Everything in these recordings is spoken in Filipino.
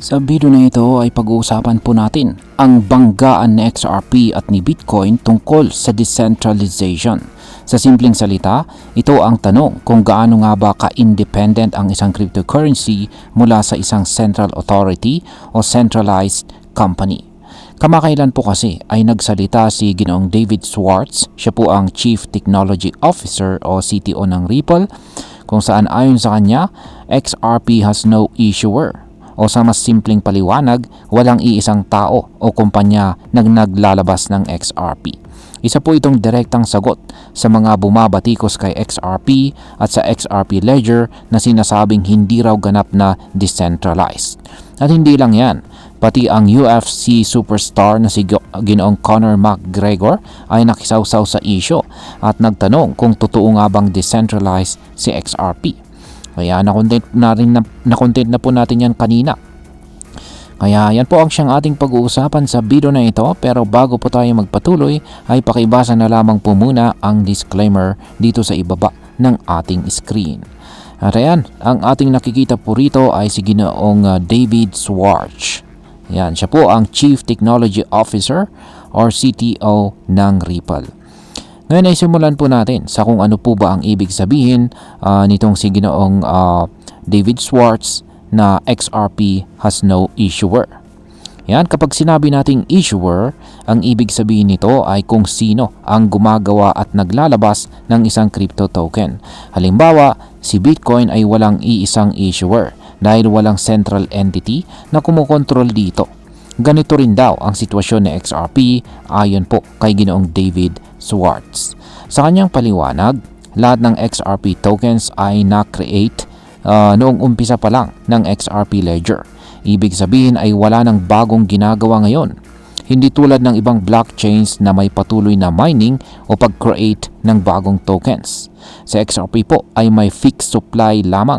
Sa video na ito ay pag-uusapan po natin ang banggaan ni XRP at ni Bitcoin tungkol sa decentralization. Sa simpleng salita, ito ang tanong kung gaano nga ba ka-independent ang isang cryptocurrency mula sa isang central authority o centralized company. Kamakailan po kasi ay nagsalita si Ginoong David Schwartz, siya po ang Chief Technology Officer o CTO ng Ripple, kung saan ayon sa kanya, XRP has no issuer o sa mas simpleng paliwanag, walang iisang tao o kumpanya na naglalabas ng XRP. Isa po itong direktang sagot sa mga bumabatikos kay XRP at sa XRP Ledger na sinasabing hindi raw ganap na decentralized. At hindi lang yan, pati ang UFC superstar na si Ginoong Conor McGregor ay nakisawsaw sa isyo at nagtanong kung totoo nga bang decentralized si XRP. Kaya na-content na rin na, na-content na po natin yan kanina. Kaya yan po ang siyang ating pag-uusapan sa video na ito pero bago po tayo magpatuloy ay pakibasa na lamang po muna ang disclaimer dito sa ibaba ng ating screen. At ayan, ang ating nakikita po rito ay si Ginoong uh, David Swartz. Yan, siya po ang Chief Technology Officer or CTO ng Ripple. Ngayon ay simulan po natin sa kung ano po ba ang ibig sabihin uh, nitong si Ginoong uh, David Schwartz na XRP has no issuer. Yan, kapag sinabi nating issuer, ang ibig sabihin nito ay kung sino ang gumagawa at naglalabas ng isang crypto token. Halimbawa, si Bitcoin ay walang iisang issuer dahil walang central entity na kumukontrol dito. Ganito rin daw ang sitwasyon ni XRP ayon po kay Ginoong David Swartz. Sa kanyang paliwanag, lahat ng XRP tokens ay na-create uh, noong umpisa pa lang ng XRP Ledger. Ibig sabihin ay wala nang bagong ginagawa ngayon. Hindi tulad ng ibang blockchains na may patuloy na mining o pag-create ng bagong tokens. Sa XRP po ay may fixed supply lamang.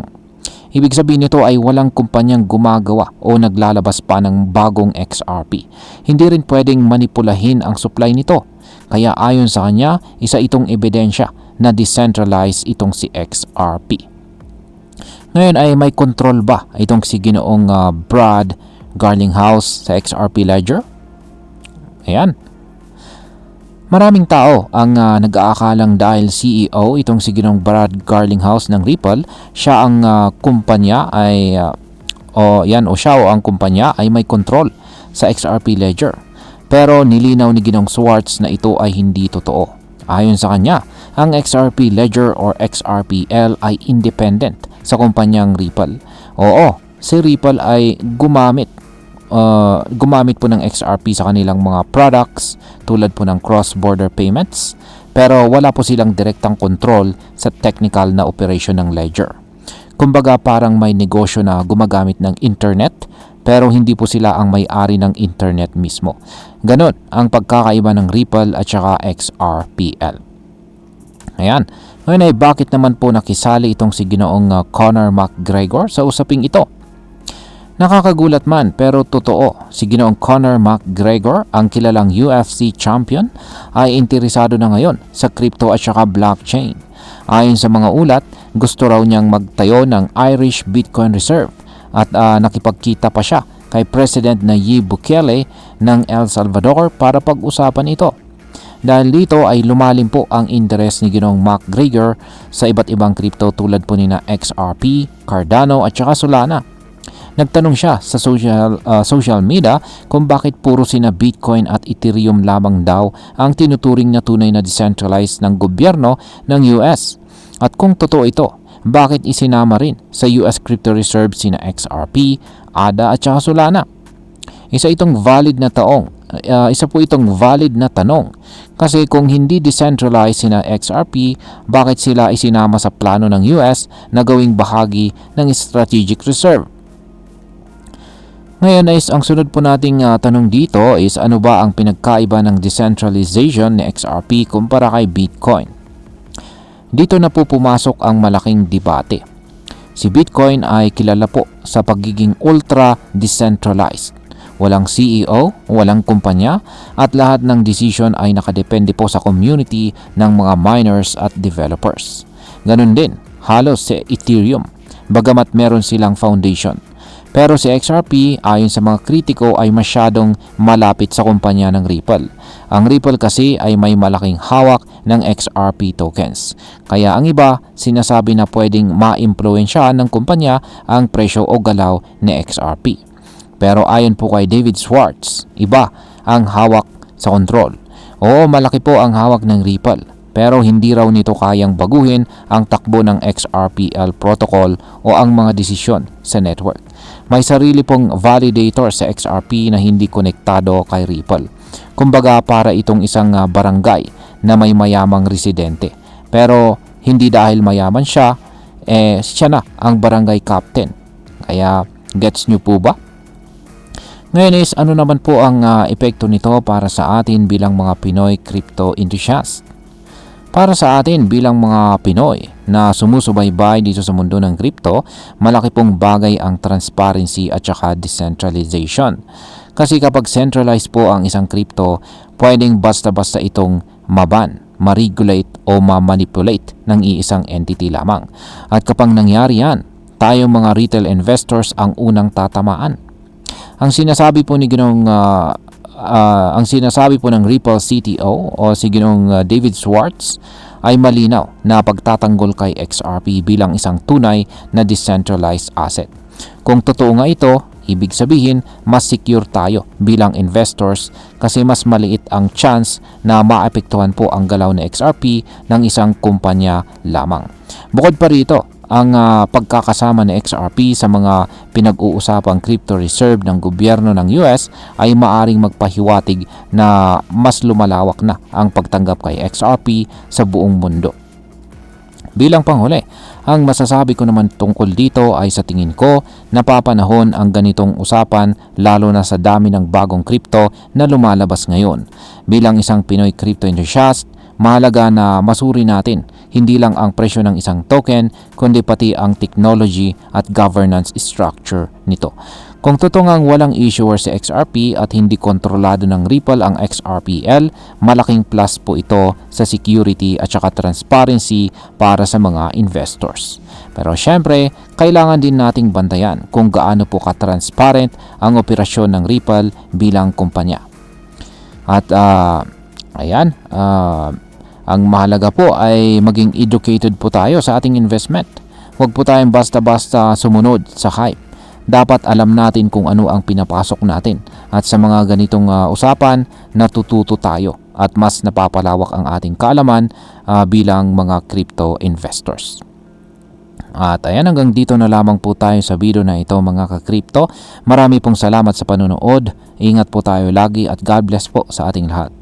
Ibig sabihin nito ay walang kumpanyang gumagawa o naglalabas pa ng bagong XRP. Hindi rin pwedeng manipulahin ang supply nito kaya ayon sa kanya, isa itong ebidensya na decentralized itong si XRP. Ngayon ay may control ba itong si ginoong uh, Brad Garlinghouse sa XRP Ledger? Ayan. Maraming tao ang uh, nag-aakalang dahil CEO itong si Ginoong Brad Garlinghouse ng Ripple, siya ang uh, kumpanya ay uh, o yan o siya o ang kumpanya ay may control sa XRP Ledger. Pero nilinaw ni Ginong Swartz na ito ay hindi totoo. Ayon sa kanya, ang XRP Ledger or XRPL ay independent sa kumpanyang Ripple. Oo, si Ripple ay gumamit uh, gumamit po ng XRP sa kanilang mga products tulad po ng cross-border payments pero wala po silang direktang control sa technical na operation ng ledger. Kumbaga parang may negosyo na gumagamit ng internet pero hindi po sila ang may-ari ng internet mismo. Ganon ang pagkakaiba ng Ripple at saka XRPL. Ayan. Ngayon ay bakit naman po nakisali itong si Ginoong uh, Conor McGregor sa usaping ito? Nakakagulat man pero totoo, si Ginoong Conor McGregor, ang kilalang UFC champion, ay interesado na ngayon sa crypto at saka blockchain. Ayon sa mga ulat, gusto raw niyang magtayo ng Irish Bitcoin Reserve at uh, nakipagkita pa siya kay President Nayib Bukele ng El Salvador para pag-usapan ito. Dahil dito ay lumalim po ang interest ni Ginong Mark Greger sa iba't ibang crypto tulad po ni na XRP, Cardano at saka Solana. Nagtanong siya sa social, uh, social media kung bakit puro sina Bitcoin at Ethereum lamang daw ang tinuturing na tunay na decentralized ng gobyerno ng US. At kung totoo ito, bakit isinama rin sa US Crypto Reserve sina XRP, ADA at saka Solana? Isa itong valid na taong, uh, isa po itong valid na tanong. Kasi kung hindi decentralized sina XRP, bakit sila isinama sa plano ng US na gawing bahagi ng strategic reserve? Ngayon is ang sunod po nating uh, tanong dito is ano ba ang pinagkaiba ng decentralization ni XRP kumpara kay Bitcoin? Dito na po pumasok ang malaking debate. Si Bitcoin ay kilala po sa pagiging ultra decentralized. Walang CEO, walang kumpanya at lahat ng decision ay nakadepende po sa community ng mga miners at developers. Ganon din, halos sa Ethereum, bagamat meron silang foundation. Pero si XRP ayon sa mga kritiko ay masyadong malapit sa kumpanya ng Ripple. Ang Ripple kasi ay may malaking hawak ng XRP tokens. Kaya ang iba sinasabi na pwedeng ma-impluensya ng kumpanya ang presyo o galaw ni XRP. Pero ayon po kay David Schwartz, iba ang hawak sa kontrol. Oo, malaki po ang hawak ng Ripple pero hindi raw nito kayang baguhin ang takbo ng XRPL protocol o ang mga desisyon sa network. May sarili pong validator sa XRP na hindi konektado kay Ripple. Kumbaga para itong isang ah, barangay na may mayamang residente. Pero hindi dahil mayaman siya, eh siya na ang barangay captain. Kaya gets nyo po ba? Ngayon is ano naman po ang ah, epekto nito para sa atin bilang mga Pinoy crypto enthusiast? Para sa atin bilang mga Pinoy na sumusubaybay dito sa mundo ng crypto, malaki pong bagay ang transparency at saka decentralization. Kasi kapag centralized po ang isang crypto, pwedeng basta-basta itong maban, ma-regulate o ma-manipulate ng iisang entity lamang. At kapag nangyari yan, tayo mga retail investors ang unang tatamaan. Ang sinasabi po ni Ginong ah, ah, ang sinasabi po ng Ripple CTO o si Ginong ah, David Schwartz ay malinaw na pagtatanggol kay XRP bilang isang tunay na decentralized asset. Kung totoo nga ito, ibig sabihin mas secure tayo bilang investors kasi mas maliit ang chance na maapektuhan po ang galaw ng XRP ng isang kumpanya lamang. Bukod pa rito, ang ah, pagkakasama ni XRP sa mga pinag-uusapang crypto reserve ng gobyerno ng US ay maaring magpahiwatig na mas lumalawak na ang pagtanggap kay XRP sa buong mundo. Bilang panghuli, ang masasabi ko naman tungkol dito ay sa tingin ko napapanahon ang ganitong usapan lalo na sa dami ng bagong crypto na lumalabas ngayon. Bilang isang Pinoy crypto enthusiast, mahalaga na masuri natin hindi lang ang presyo ng isang token kundi pati ang technology at governance structure nito. Kung totoo ngang walang issuer sa XRP at hindi kontrolado ng Ripple ang XRPL, malaking plus po ito sa security at saka transparency para sa mga investors. Pero syempre, kailangan din nating bantayan kung gaano po ka-transparent ang operasyon ng Ripple bilang kumpanya. At ah, ayan, ah, ang mahalaga po ay maging educated po tayo sa ating investment. Huwag po tayong basta-basta sumunod sa hype. Dapat alam natin kung ano ang pinapasok natin. At sa mga ganitong ah, usapan, natututo tayo at mas napapalawak ang ating kaalaman ah, bilang mga crypto investors. At ayan hanggang dito na lamang po tayo sa video na ito mga ka-crypto. Marami pong salamat sa panonood. Ingat po tayo lagi at God bless po sa ating lahat.